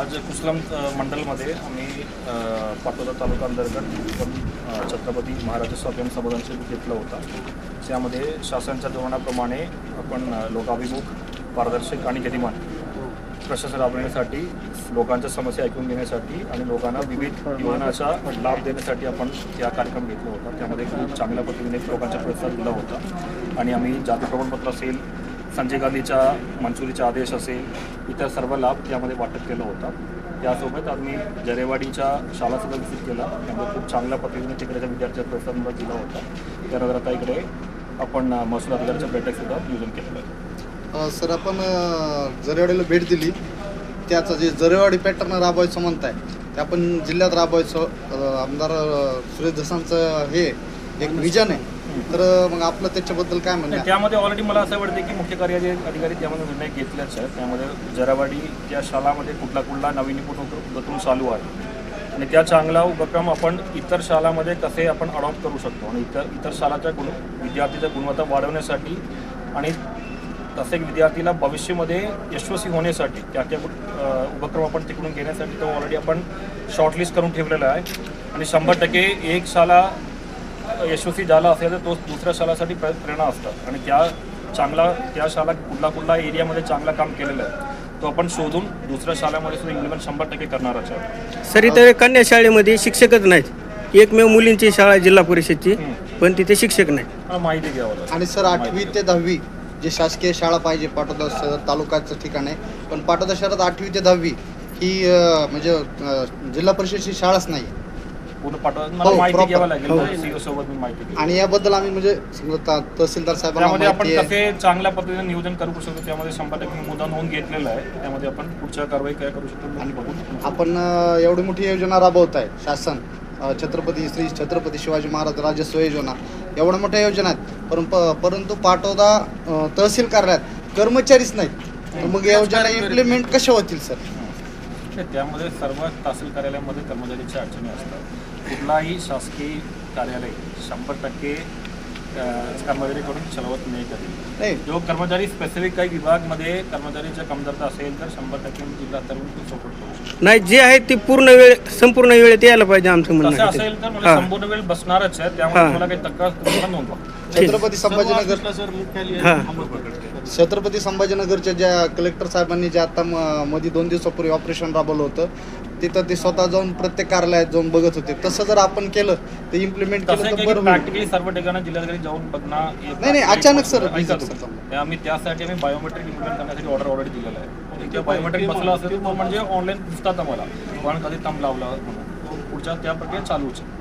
आज कुसलम मंडलमध्ये आम्ही पाटोदा तालुका अंतर्गत छत्रपती महाराज स्वाभिमान संबोधनचे घेतला होता. त्यामध्ये शासनाच्या धोरणाप्रमाणे आपण लोकाभिमुख पारदर्शक आणि गतिमान प्रशासन राबवण्यासाठी लोकांच्या समस्या ऐकून घेण्यासाठी आणि लोकांना विविध योजनाचा लाभ देण्यासाठी आपण या कार्यक्रम घेतला होता. त्यामध्ये खूप चांगल्या पद्धतीने लोकांचा प्रतिसाद दिला होता. आणि आम्ही जाती प्रमाणपत्र असेल संजय गांधीच्या मंजुरीचा आदेश असेल इतर सर्व लाभ यामध्ये वाटप केलं होता. त्यासोबत आम्ही जरेवाडीच्या शाळासुद्धा विजिट केला त्यामध्ये खूप चांगल्या पद्धतीने तिकडेच्या विद्यार्थ्यांचा प्रतिसाद दिला होता. त्यानंतर आता इकडे आपण महसूल अधिकाऱ्याच्या बैठकसुद्धा नियोजन केलेलं आहे. सर आपण जरेवाडीला भेट दिली. त्याचं जे जरेवाडी पॅटर्न राबवायचं म्हणताय ते आपण जिल्ह्यात राबवायचं. आमदार सुरेश धसांचं हे एक विजन आहे. तर मग आपलं त्याच्याबद्दल काय म्हणणं आहे? त्यामध्ये ऑलरेडी मला असं वाटतं की मुख्य कार्यालय अधिकारी त्यामध्ये निर्णय घेतलेच आहे त्यामध्ये जरावाडी त्या शाळामध्ये कुठला कुठला नाविन्यपूर्ण उपक्रम चालू आहे. आणि त्या चांगला उपक्रम आपण इतर शाळामध्ये कसे आपण अडॉप्ट करू शकतो? आणि इतर इतर शाळाच्या गुण विद्यार्थीच्या गुणवत्ता वाढवण्यासाठी आणि तसे विद्यार्थीला भविष्यामध्ये यशस्वी होण्यासाठी त्या त्या उपक्रम आपण तिकडून घेण्यासाठी तो ऑलरेडी आपण शॉर्टलिस्ट करून ठेवलेला आहे. आणि शंभर टक्के एक शाळा यशस्वी झाला असेल तर तो दुसऱ्या शाळासाठी प्रे- प्रेरणा असतात. आणि त्या चांगला त्या शाळा कुठला कुठला एरियामध्ये चांगला काम केलेलं आहे तो आपण शोधून दुसऱ्या शाळेमध्ये सुद्धा इम्प्लिमेंट शंभर टक्के करणारच आहे. सर इथं कन्या शाळेमध्ये शिक्षकच नाहीत. एकमेव मुलींची शाळा आहे जिल्हा परिषदची पण तिथे शिक्षक नाही माहिती घ्यावं आणि सर आठवी ते दहावी जे शासकीय शाळा पाहिजे पाटोदा शहर तालुक्याचं ठिकाण आहे पण पाटोदा शहरात आठवी ते दहावी ही म्हणजे जिल्हा परिषदची शाळाच नाही. पूर्ण पाठवा मला हो, माहिती proper. घ्यावं लागेल हो. CEO सोबत मी माहिती घेईन. आणि याबद्दल आम्ही म्हणजे समजा ता- तहसीलदार साहेबांना त्यामध्ये आपण माहिती आहे कसे चांगल्या पद्धतीने नियोजन करू शकतो त्यामध्ये शंभर टक्के मुद्दा नोंद घेतलेला आहे त्यामध्ये आपण पुढच्या कारवाई काय करू शकतो आणि बघू आपण अ, एवढी मोठी योजना राबवत आहे शासन अ, छत्रपती श्री छत्रपती शिवाजी महाराज राजस्व योजना एवढ्या मोठ्या योजना आहेत परंतु परंतु पाटोदा अ, तहसील कार्यालयात कर्मचारीच नाहीत तर मग योजना इम्प्लिमेंट कशा होतील सर त्यामध्ये सर्व तहसील कार्यालयामध्ये कर्मचारीच्या अडचणी असतात. कुठलाही शासकीय कार्यालय शंभर टक्के कर्मचारीकडून चलवत नाही कधी. नाही. जो कर्मचारी स्पेसिफिक काही विभागमध्ये कर्मचारीच्या कमतरता असेल तर शंभर टक्के जिल्हा स्तरावरून तो सपोर्ट करू शकतो. नाही जे आहे ते पूर्ण वेळ संपूर्ण वेळेत यायला पाहिजे आमचं म्हणणं आहे ते. असेल तर मला. संपूर्ण वेळ बसणारच आहे. त्यामुळे हा. तुम्हाला काही तक्रार तुम्हाला नोंदवा. छत्रपती संभाजीनगर. हा. छत्रपती संभाजीनगरच्या ज्या कलेक्टर साहेबांनी जे आता म- मध्ये दोन दिवसापूर्वी ऑपरेशन राबवलं होतं तिथं ते स्वतः जाऊन प्रत्येक कार्यालयात जाऊन बघत होते. तसं जर आपण केलं तर इम्प्लिमेंट केलं तर बरं होईल. प्रॅक्टिकली सर्व ठिकाणी जिल्हाधिकारी जाऊन बघणार नाही, नाही, अचानक सर, ऐका आम्ही त्यासाठी आम्ही बायोमेट्रिक इम्प्लिमेंट करण्यासाठी ऑर्डर ऑलरेडी दिलेला आहे. आणि ते बायोमेट्रिक बसला असेल तो म्हणजे ऑनलाईन दिसतात आम्हाला. पण कधी तंब लावला. तो पुढच्या त्या प्रक्रिया चालूच आहे.